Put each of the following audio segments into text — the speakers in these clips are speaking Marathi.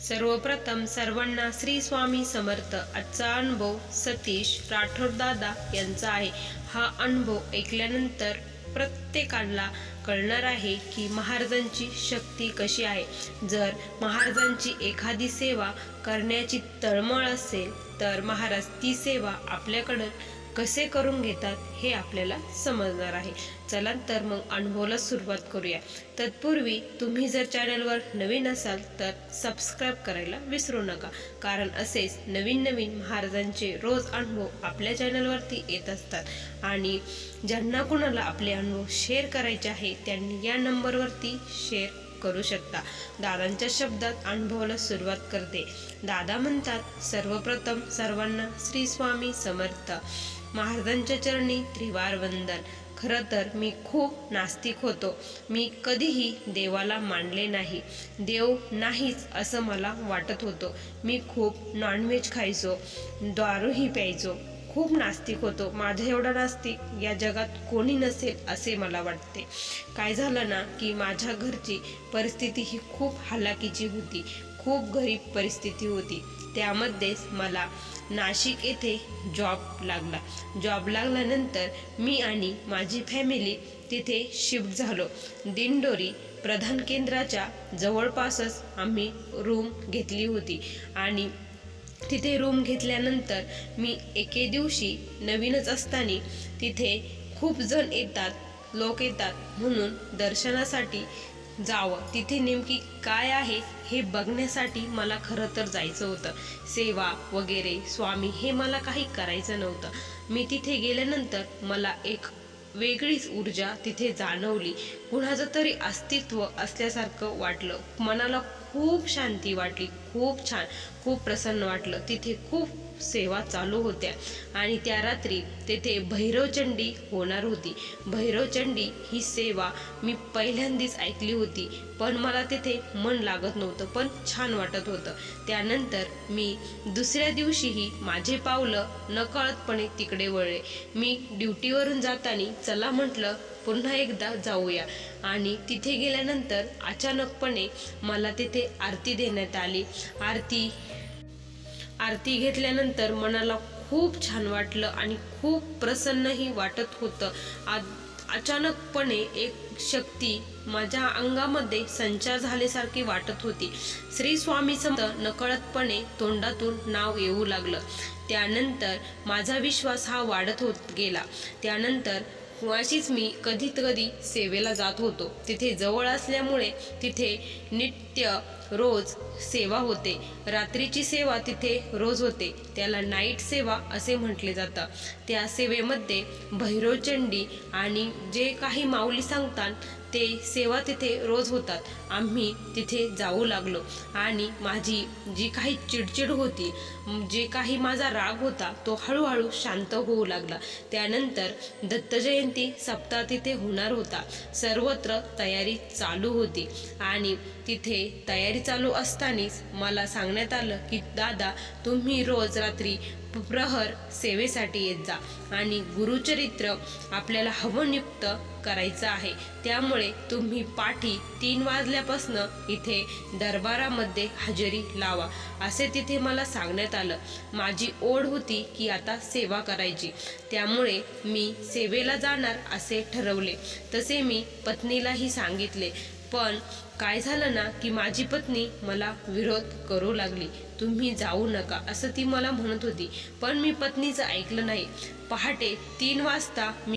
सर्वप्रथम सर्वांना श्री स्वामी समर्थ. आजचा अनुभव सतीश राठोड दादा यांचा आहे. हा अनुभव ऐकल्यानंतर प्रत्येकाला कळणार आहे की महाराजांची शक्ती कशी आहे. जर महाराजांची एखादी सेवा करण्याची तळमळ असेल तर महाराज ती सेवा आपल्याकडं कसे करून घेतात हे आपल्याला समजणार आहे. चला तर मग अनुभवाला सुरुवात करूया. तत्पूर्वी तुम्ही जर चॅनलवर नवीन असाल तर सबस्क्राईब करायला विसरू नका. कारण असेच नवीन नवीन महाराजांचे रोज अनुभव आपल्या चॅनलवरती येत असतात. आणि ज्यांना कुणाला आपले अनुभव शेअर करायचे आहे त्यांनी या नंबरवरती शेअर करू शकता. दादांच्या शब्दात अनुभवाला सुरुवात करते. दादा म्हणतात सर्वप्रथम सर्वांना श्री स्वामी समर्थ. महाराजांच्या चरणी त्रिवार वंदन. खरं तर मी खूप नास्तिक होतो. मी कधीही देवाला मानले नाही. देव नाहीच असं मला वाटत होतं. मी खूप नॉनव्हेज खायचो. दारूही प्यायचो. खूप नास्तिक होतो. माझ्या एवढा नास्तिक या जगात कोणी नसेल असे मला वाटते. काय झालं ना की माझ्या घरची परिस्थिती ही खूप हालाकीची होती. खूप गरीब परिस्थिती होती. त्यामध्येच मला नाशिक येथे जॉब लागला. जॉब लागल्यानंतर मी आणि माझी फॅमिली तिथे शिफ्ट झालो. दिंडोरी प्रधान केंद्राच्या जवळपासच आम्ही रूम घेतली होती आणि तिथे रूम घेतल्यानंतर मी एके दिवशी नवीनच असताना तिथे खूप जण येतात लोक येतात म्हणून दर्शनासाठी जावं. तिथे नेमकी काय आहे हे बघण्यासाठी मला खरं तर जायचं होतं. सेवा वगैरे स्वामी हे मला काही करायचं नव्हतं. मी तिथे गेल्यानंतर मला एक वेगळीच ऊर्जा तिथे जाणवली. कुणाचं तरी अस्तित्व असल्यासारखं वाटलं. मनाला खूप शांती वाटली. खूप छान. खूप प्रसन्न वाटलं. तिथे खूप सेवा चालू होत्या. आणि त्या रात्री तेथे भैरवचंडी होणार होती. भैरवचंडी ही सेवा मी पहिल्यांदाच ऐकली होती. पण मला तिथे मन लागत नव्हतं पण छान वाटत होतं. त्यानंतर मी दुसऱ्या दिवशीही माझे पावलं नकळतपणे तिकडे वळले. मी ड्युटीवरून जाताना चला म्हटलं पुन्हा एकदा जाऊया. आणि तिथे गेल्यानंतर अचानकपणे मला तिथे आरती देण्यात आली. आरती आरती घेतल्यानंतर मनाला खूप छान वाटलं आणि खूप प्रसन्नही वाटत होतं. आ अचानकपणे एक शक्ती माझ्या अंगामध्ये संचार झाल्यासारखी वाटत होती. श्री स्वामी समर्थ नकळतपणे तोंडातून नाव येऊ लागलं. त्यानंतर माझा विश्वास हा वाढत होत गेला. त्यानंतर कुणाशीच मी कधी कधी सेवेला जात होतो. तिथे जवळ असल्यामुळे तिथे नित्य रोज सेवा होते. रात्रीची सेवा तिथे रोज होते. त्याला नाईट सेवा असे म्हटले जातं. त्या सेवेमध्ये भैरवचंडी आणि जे काही माऊली सांगतात ते सेवा तिथे रोज होतात. आम्ही तिथे जाऊ लागलो. आणि माझी जी काही चिडचिड होती जे काही माझा राग होता तो हळूहळू शांत होऊ लागला. त्यानंतर दत्तजयंती सप्ताह तिथे होणार होता. सर्वत्र तयारी चालू होती. आणि तिथे तयारी चालू असतानाच मला सांगण्यात आलं की दादा तुम्ही रोज रात्री प्रहर सेवेसाठी येत जा आणि गुरुचरित्र आपल्याला हवनयुक्त करायचं आहे. त्यामुळे तुम्ही पाठी तीन वाजल्यापासनं इथे दरबारामध्ये हजेरी लावा असे तिथे मला सांगण्यात आलं. माझी ओढ होती की आता सेवा करायची. त्यामुळे मी सेवेला जाणार असे ठरवले. तसे मी पत्नीलाही सांगितले. पण काय झालं ना की माझी पत्नी मला विरोध करू लागली. तुम्ही जाऊ नका असं ती मला म्हणत होती. पण मी पत्नीचं ऐकलं नाही. पहाटे तीन वाजता मी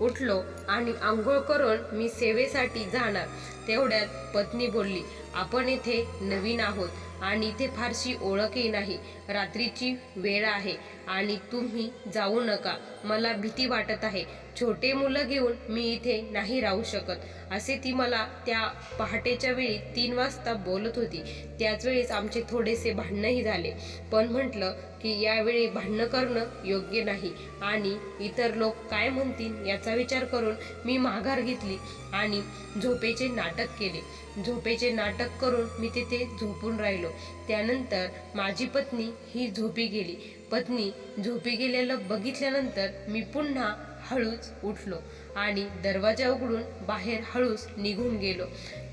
उठलो आणि आंघोळ करून मी सेवेसाठी जाणार तेवढ्यात पत्नी बोलली आपण इथे नवीन आहोत आणि इथे फारशी ओळखही नाही. रात्रीची वेळ आहे आणि तुम्ही जाऊ नका. मला भीती वाटत आहे. छोटे मुलं घेऊन मी इथे नाही राहू शकत. असे ती मला त्या पहाटेच्या वेळी तीन वाजता बोलत होती. त्याच वेळेस आमचे थोडेसे भांडणंही झाले. पण म्हटलं की यावेळी भांडणं करणं योग्य नाही. आणि इतर लोक काय म्हणतील याचा विचार करून मी माघार घेतली आणि झोपेचे नाटक केले. झोपेचे नाटक करून मी तिथे झोपून राहिलो. त्यानंतर माझी पत्नी ही झोपी गेली. पत्नी झोपी गेलेलं बघितल्यानंतर मी पुन्हा हळूच उठलो आणि दरवाजा उघडून बाहेर हळूच निघून गेलो.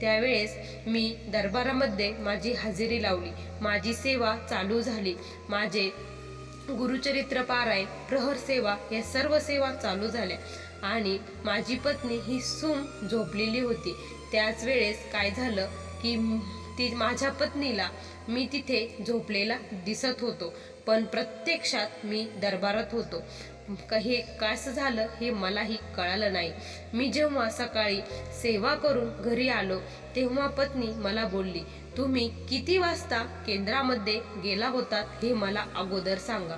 त्यावेळेस मी दरबारामध्ये माझी हजेरी लावली. माझी सेवा चालू झाली. माझे गुरुचरित्र पारायण प्रहर सेवा या सर्व सेवा चालू झाल्या. आणि माझी पत्नी ही सूम झोपलेली होती. त्याच वेळेस काय झालं की ती माझ्या पत्नीला मी तिथे झोपलेला दिसत होतो. पण प्रत्यक्षात मी दरबारात होतो. क- हे कसं झालं हे मलाही कळालं नाही. मी जेव्हा सकाळी सेवा करून घरी आलो तेव्हा पत्नी मला बोलली तुम्ही किती वाजता केंद्रामध्ये गेला होतात हे मला अगोदर सांगा.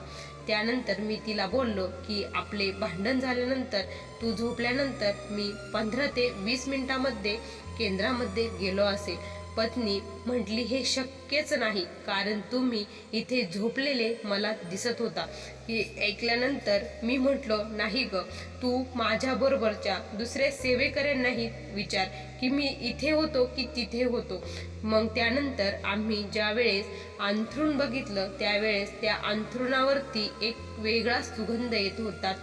त्यानंतर मी तिला बोललो की आपले भांडण झाल्यानंतर तू झोपल्यानंतर मी पंधरा ते वीस मिनिटामध्ये केंद्रामध्ये गेलो असेल. पत्नी म्हटली हे शक्यच नाही कारण तुम्ही इथे झोपलेले मला दिसत होता. हे ऐकल्यानंतर मी म्हटलो नाही ग तू माझ्याबरोबरच्या दुसऱ्या सेवेकऱ्यांनाही विचार की मी इथे होतो की तिथे होतो. मग त्यानंतर आम्ही ज्या वेळेस अंथरूण बघितलं त्यावेळेस त्या अंथरुणावरती एक वेगळा सुगंध येत होता.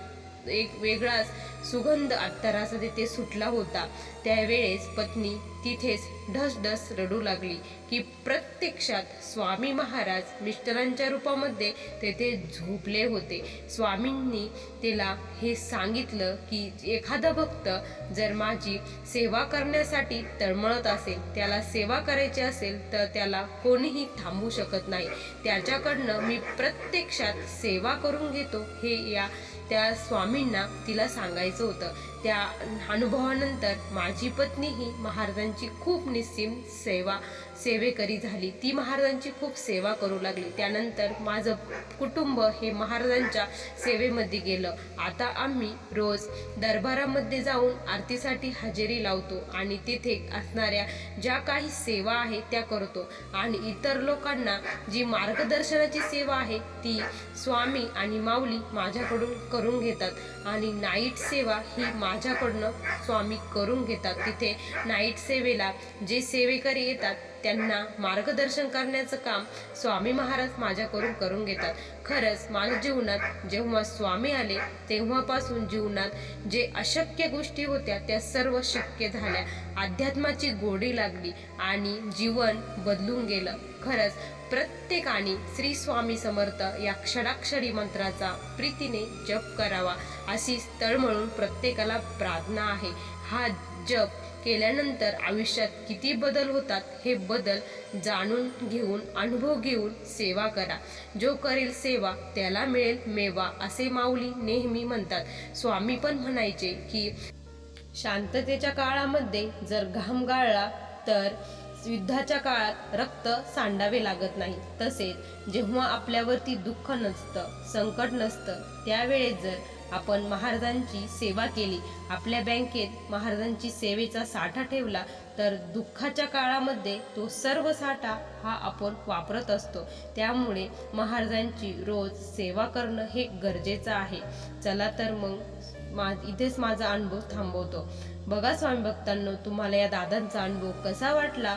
एक वेगळाच सुगंध अत्तराचा तिथे सुटला होता. त्यावेळेस पत्नी तिथेच ढस ढस रडू लागली की प्रत्यक्षात स्वामी महाराज मिस्टरांच्या रूपामध्ये तेथे झोपले होते. स्वामींनी तिला हे सांगितलं की एखादा भक्त जर माझी सेवा करण्यासाठी तळमळत असेल त्याला सेवा करायची असेल तर त्याला कोणीही थांबू शकत नाही. त्याच्याकडनं मी प्रत्यक्षात सेवा करून घेतो हे या त्या स्वामींना तिला सांगायचं होतं. त्या अनुभवानंतर माझी पत्नी ही महाराजांची खूप निस्सीम सेवा सेवेकरी झाली. ती महाराजांची खूप सेवा करू लागली. त्यानंतर माझं कुटुंब हे महाराजांच्या सेवेमध्ये गेलं. आता आम्ही रोज दरबारामध्ये जाऊन आरतीसाठी हजेरी लावतो आणि तिथे असणाऱ्या ज्या काही सेवा आहेत त्या करतो. आणि इतर लोकांना जी मार्गदर्शनाची सेवा आहे ती स्वामी आणि माऊली माझ्याकडून करून घेतात. आणि नाईट सेवा ही माझ्याकडनं स्वामी करून घेतात. तिथे नाईट सेवेला जे सेवेकरी येतात त्यांना मार्गदर्शन करण्याचं काम स्वामी महाराज माझ्याकडून करून घेतात. खरंच माझ्या जीवनात जेव्हा स्वामी आले तेव्हापासून जीवनात जे अशक्य गोष्टी होत्या त्या सर्व शक्य झाल्या. अध्यात्माची गोडी लागली आणि जीवन बदलून गेलं. खरंच प्रत्येकाने श्री स्वामी समर्थ या क्षणाक्षरी मंत्राचा प्रीतीने जप करावा. अशी तळमळून प्रत्येकाला प्रार्थना आहे. हा जप केल्यानंतर आयुष्यात किती बदल होतात हे बदल जाणून घेऊन अनुभव घेऊन सेवा करा. जो करेल सेवा त्याला मिळेल मेवा असे माऊली नेहमी म्हणतात. स्वामी पण म्हणायचे की शांततेच्या काळामध्ये जर घाम गाळला तर युद्धाच्या काळात रक्त सांडावे लागत नाही. तसेच जेव्हा आपल्यावरती दुःख नसतं संकट नसतं त्यावेळेस जर आपण महाराजांची सेवा केली आपल्या बँकेत महाराजांची सेवेचा साठा ठेवला तर दुःखाच्या काळामध्ये तो सर्व साठा हा आपण वापरत असतो. त्यामुळे महाराजांची रोज सेवा करणं हे गरजेचं आहे. चला तर मग मा इथेच माझा अनुभव थांबवतो. बघा स्वामी भक्तांनो तुम्हाला या दादांचा अनुभव कसा वाटला?